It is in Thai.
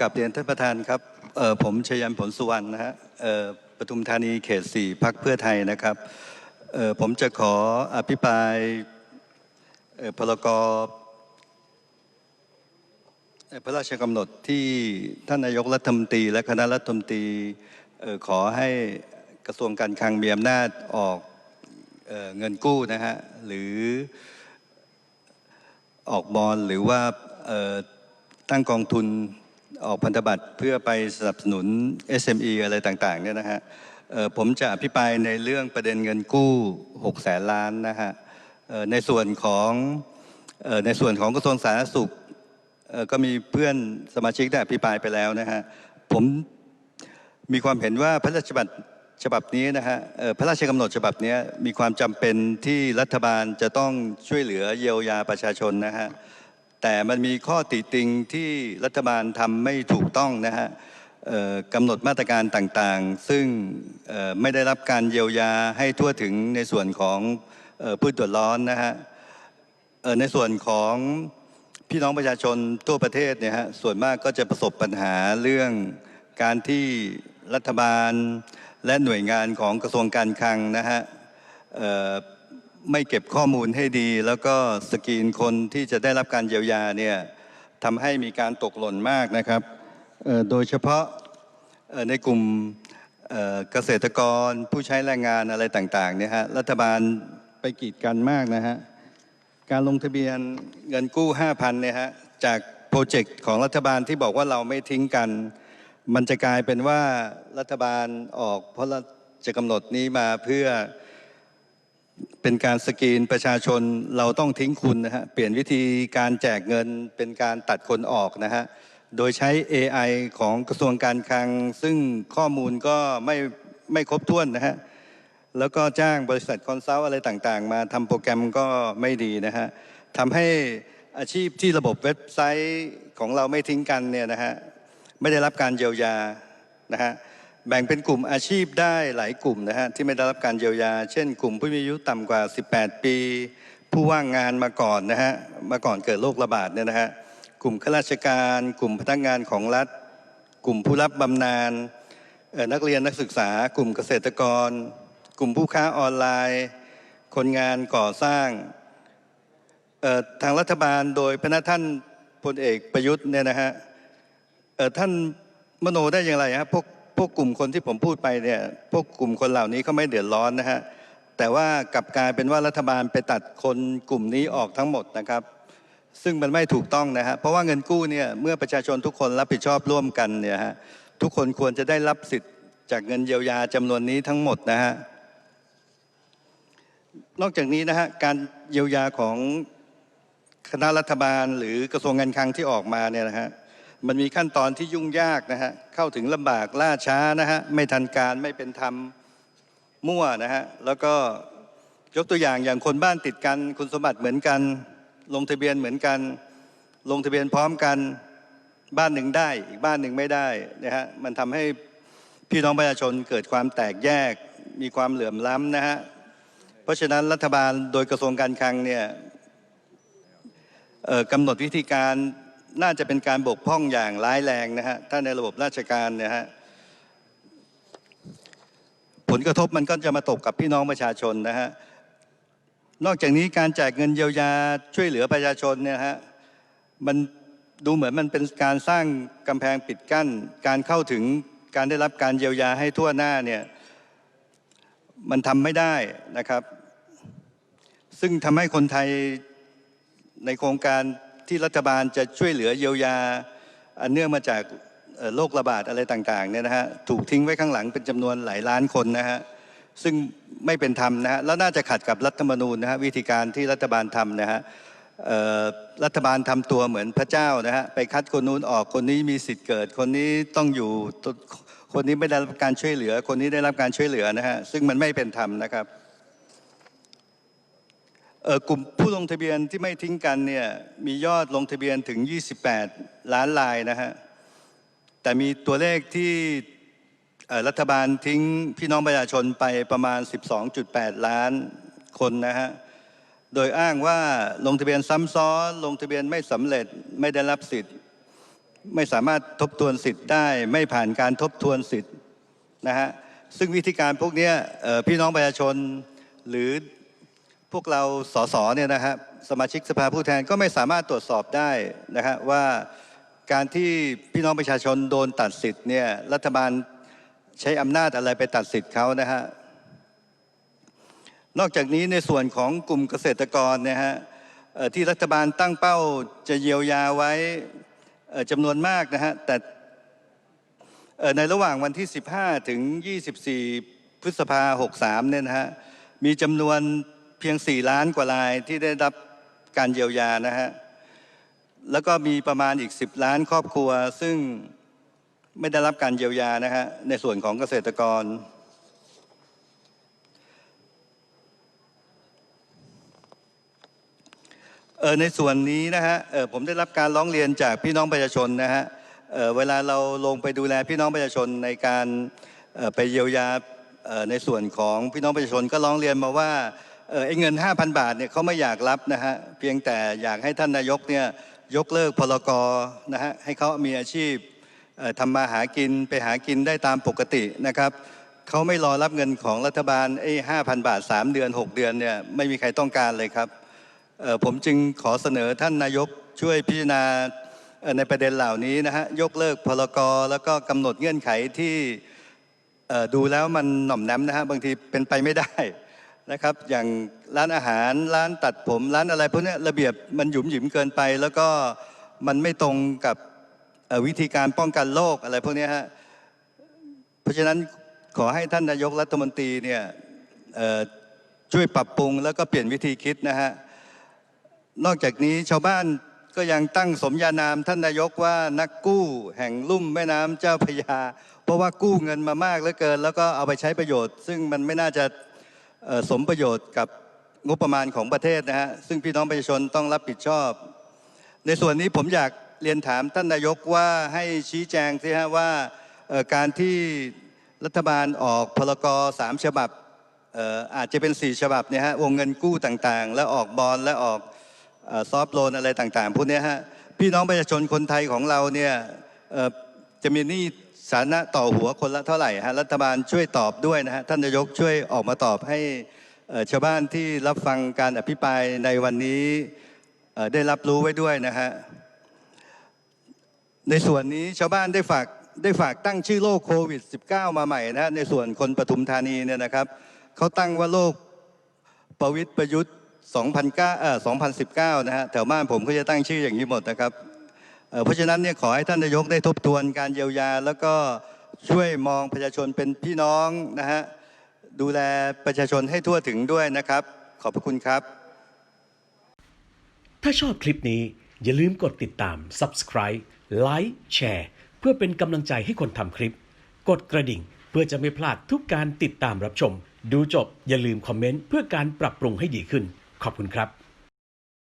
กับเรียนท่านประธานครับผมชยันผลสุวรรณนะฮะปทุมธานีเขตสี่พักเพื่อไทยนะครับผมจะขออภิปรายพรกอ่อพระราชกำหนดที่ท่านนายกรัฐมนตรี และคณะรัฐมนตรีขอให้กระทรวงการคลังมีอำนาจออกเออเงินกู้นะฮะหรือออกบอลหรือว่าตั้งกองทุน ออกพันธบัตรเพื่อไปสนับสนุน SME อะไรต่างๆเนี่ยนะฮะผมจะอภิปรายในเรื่องประเด็นเงินกู้6แสนล้านนะฮะในส่วนของในส่วนของกระทรวงสาธารณสุขก็มีเพื่อนสมาชิกได้อภิปรายไปแล้วนะฮะผมมีความเห็นว่าพระราชบัญญัติฉบับนี้นะฮะพระราชกำหนดฉบับนี้มีความจำเป็นที่รัฐบาลจะต้องช่วยเหลือเยียวยาประชาชนนะฮะ แต่มันมีข้อติติงที่รัฐบาลทำไม่ถูกต้องนะฮะกำหนดมาตรการต่างๆ ซึ่งไม่ได้รับการเยียวยาให้ทั่วถึงในส่วนของผู้เดือดร้อนนะฮะในส่วนของพี่น้องประชาชนทั่วประเทศเนี่ยฮะส่วนมากก็จะประสบปัญหาเรื่องการที่รัฐบาลและหน่วยงานของกระทรวงการคลังนะฮะ ไม่เก็บข้อมูลให้ดี แล้วก็สกรีนคนที่จะได้รับการเยียวยาเนี่ยทำให้มีการตกหล่นมากนะครับ โดยเฉพาะในกลุ่มเอ่อเกษตรกรผู้ใช้แรงงานอะไรต่างๆเนี่ยฮะรัฐบาลไปกีดกันมากนะฮะการลงทะเบียนเงินกู้ 5,000เนี่ยฮะจากโปรเจกต์ของรัฐบาลที่บอกว่าเราไม่ทิ้งกัน มันจะกลายเป็นว่ารัฐบาลออกเพราะจะกำหนดนี้มาเพื่อ เป็นการสกรีนประชาชนเราต้องทิ้งคุณนะฮะเปลี่ยนวิธีการแจกเงินเป็นการตัดคนออกนะฮะโดยใช้ AI ของกระทรวงการคลัง ซึ่งข้อมูลก็ไม่ไม่ครบถ้วนนะฮะแล้วก็จ้างบริษัทคอนซัลท์อะไรต่างๆ มาทำโปรแกรมก็ไม่ดีนะฮะทำให้อาชีพที่ระบบเว็บไซต์ของเราไม่ทิ้งกันเนี่ยนะฮะไม่ได้รับการเยียวยานะฮะ แบ่งเป็นกลุ่มอาชีพได้หลายกลุ่มนะฮะที่ไม่ได้รับการเยียวยา เช่น กลุ่มผู้มีอายุต่ำกว่า 18 ปี ผู้ว่างงานมาก่อนนะฮะมาก่อนเกิดโรคระบาดเนี่ยนะฮะกลุ่มข้าราชการ กลุ่มพนักงานของรัฐ กลุ่มผู้รับบำนาญนักเรียนนักศึกษา กลุ่มเกษตรกร กลุ่มผู้ค้าออนไลน์ คนงานก่อสร้างทางรัฐบาลโดยพระท่านพลเอกประยุทธ์เนี่ยนะฮะท่านมโนได้อย่างไรฮะพวก พวกกลุ่มคนที่ผมพูดไปเนี่ยพวกกลุ่มคนเหล่านี้เขาไม่เดือดร้อนนะฮะแต่ว่ากลับกลายเป็นว่ารัฐบาลไปตัดคนกลุ่มนี้ออกทั้งหมดนะครับ ซึ่งมันไม่ถูกต้องนะฮะเพราะว่าเงินกู้เนี่ยเมื่อประชาชนทุกคนรับผิดชอบร่วมกันเนี่ยฮะทุกคนควรจะได้รับสิทธิ์จากเงินเยียวยาจำนวนนี้ทั้งหมดนะฮะนอกจากนี้นะฮะการเยียวยาของคณะรัฐบาลหรือกระทรวงการคลังที่ออกมาเนี่ยนะฮะ มันมีขั้นตอนที่ยุ่งยากนะฮะเข้าถึงลำบากล่าช้านะฮะไม่ทันการไม่เป็นธรรมมั่วนะฮะแล้วก็ยกตัวอย่างอย่างคนบ้านติดกัน คุณสมบัติเหมือนกัน ลงทะเบียนเหมือนกัน ลงทะเบียนพร้อมกันบ้านหนึ่งได้อีกบ้านหนึ่งไม่ได้นะฮะมันทำให้พี่น้องประชาชนเกิดความแตกแยกมีความเหลื่อมล้ำนะฮะเพราะฉะนั้นรัฐบาลโดยกระทรวงการคลังเนี่ยกำหนดวิธีการ น่าจะเป็นการบกพร่องอย่างร้ายแรงนะฮะถ้าในระบบราชการเนี่ยฮะผลกระทบมันก็จะมาตกกับพี่น้องประชาชนนะฮะนอกจากนี้การแจกเงินเยียวยาช่วยเหลือประชาชนเนี่ยฮะมันดูเหมือนมันเป็นการสร้างกำแพงปิดกั้น การเข้าถึงการได้รับการเยียวยาให้ทั่วหน้าเนี่ยมันทำไม่ได้นะครับ ซึ่งทำให้คนไทยในโครงการ ที่รัฐบาลจะช่วยเหลือเยียวยาอันเนื่องมาจากโรคระบาดอะไรต่างๆเนี่ยนะฮะถูกทิ้งไว้ข้างหลังเป็นจำนวนหลายล้านคนนะฮะซึ่งไม่เป็นธรรมนะฮะแล้วน่าจะขัดกับรัฐธรรมนูญนะฮะวิธีการที่รัฐบาลทำนะฮะรัฐบาลทำตัวเหมือนพระเจ้านะฮะไปคัดคนนู้นออกคนนี้มีสิทธิ์เกิด คนนี้ต้องอยู่คนนี้ไม่ได้รับการช่วยเหลือ คนนี้ได้รับการช่วยเหลือนะฮะซึ่งมันไม่เป็นธรรมนะครับ กลุ่มผู้ลงทะเบียนที่ไม่ทิ้งกันเนี่ยมียอดลงทะเบียนถึง 28 ล้านรายนะฮะแต่มีตัวเลขที่รัฐบาลทิ้งพี่น้องประชาชนไปประมาณ 12.8 ล้านคนนะฮะโดยอ้างว่าลงทะเบียนซ้ำซ้อน ลงทะเบียนไม่สำเร็จไม่ได้รับสิทธิ์ ไม่สามารถทบทวนสิทธิ์ได้ ไม่ผ่านการทบทวนสิทธิ์นะฮะซึ่งวิธีการพวกเนี้ยพี่น้องประชาชนหรือ พวกเราสสเนี่ยนะฮะสมาชิกสภาผู้แทนก็ไม่สามารถตรวจสอบได้นะฮะว่าการที่พี่น้องประชาชนโดนตัดสิทธิ์เนี่ยรัฐบาลใช้อำนาจอะไรไปตัดสิทธิ์เขานะฮะนอกจากนี้ในส่วนของกลุ่มเกษตรกรนะฮะที่รัฐบาลตั้งเป้าจะเยียวยาไว้จำนวนมากนะฮะแต่ในระหว่างวันที่ 15 ถึง 24 พฤษภา63เนี่ยนะฮะมีจำนวน เพียง 4 ล้านกว่ารายที่ได้รับการเยียวยานะฮะ แล้วก็มีประมาณอีก 10 ล้านครอบครัว ซึ่งไม่ได้รับการเยียวยานะฮะในส่วนของเกษตรกร เออในส่วนนี้นะฮะเออผมได้รับการร้องเรียนจากพี่น้องประชาชนนะฮะเออเวลาเราลงไปดูแลพี่น้องประชาชนในการออไปเยียวยาออในส่วนของพี่น้องประชาชนก็ร้องเรียนมาว่า ไอ้เงิน 5,000 บาทเนี่ยเขาไม่อยากรับนะฮะเพียงแต่อยากให้ท่านนายกเนี่ยยกเลิกพลกรนะฮะให้เขามีอาชีพทำมาหากินไปหากินได้ตามปกตินะครับเขาไม่รอรับเงินของรัฐบาลไอ้5,000บาท 3 เดือน 6 เดือนเนี่ยไม่มีใครต้องการเลยครับผมจึงขอเสนอท่านนายกช่วยพิจารณาในประเด็นเหล่านี้นะฮะยกเลิกพลกรแล้วก็กำหนดเงื่อนไขที่ดูแล้วมันหน่อมแนมนะฮะบางทีเป็นไปไม่ได้ นะครับ อย่างร้านอาหารร้านตัดผม ร้านอะไรพวกนี้ระเบียบมันหยุมหยิมเกินไป แล้วก็มันไม่ตรงกับวิธีการป้องกันโรคอะไรพวกนี้ฮะเพราะฉะนั้นขอให้ท่านนายกรัฐมนตรีเนี่ยช่วยปรับปรุงแล้วก็เปลี่ยนวิธีคิดนะฮะนอกจากนี้ชาวบ้านก็ยังตั้งสมญานามท่านนายกว่านักกู้แห่งลุ่มแม่น้ำเจ้าพยา เพราะว่ากู้เงินมามากเหลือเกิน แล้วก็เอาไปใช้ประโยชน์ ซึ่งมันไม่น่าจะ สมประโยชน์กับงบประมาณของประเทศนะฮะซึ่งพี่น้องประชาชนต้องรับผิดชอบ ในส่วนนี้ผมอยากเรียนถามท่านนายกว่าให้ชี้แจงสิฮะว่าการที่รัฐบาลออกพลกรสามฉบับอาจจะเป็นสี่ฉบับเนี่ยฮะวงเงินกู้ต่างๆ และออกบอลและออกซอฟโลนอะไรต่างๆพวกนี้ฮะพี่น้องประชาชนคนไทยของเราเนี่ยจะมีหนี้ สาธารณะต่อหัวคนละเท่าไหร่ฮะรัฐบาลช่วยตอบด้วยนะฮะท่านนายกช่วยออกมาตอบให้ชาวบ้านที่รับฟังการอภิปรายในวันนี้ได้รับรู้ไว้ด้วยนะฮะในส่วนนี้ชาวบ้านได้ฝากได้ฝากตั้งชื่อโรคโควิด -19 มาใหม่นะฮะในส่วนคนปทุมธานีเนี่ยนะครับเขาตั้งว่าโรคประวิตรประยุทธ์2009เอ่อ2019 นะฮะแถวบ้านผมก็จะตั้งชื่ออย่างนี้หมดนะครับ เพราะฉะนั้นเนี่ยขอให้ท่านนายกได้ทบทวนการเยียวยา แล้วก็ช่วยมองประชาชนเป็นพี่น้องนะฮะดูแลประชาชนให้ทั่วถึงด้วยนะครับ ขอบพระคุณครับ ถ้าชอบคลิปนี้อย่าลืมกดติดตาม Subscribe ไลค์แชร์เพื่อเป็นกำลังใจให้คนทำคลิป กดกระดิ่งเพื่อจะไม่พลาดทุกการติดตามรับชม ดูจบอย่าลืมคอมเมนต์เพื่อการปรับปรุงให้ดีขึ้น ขอบคุณครับ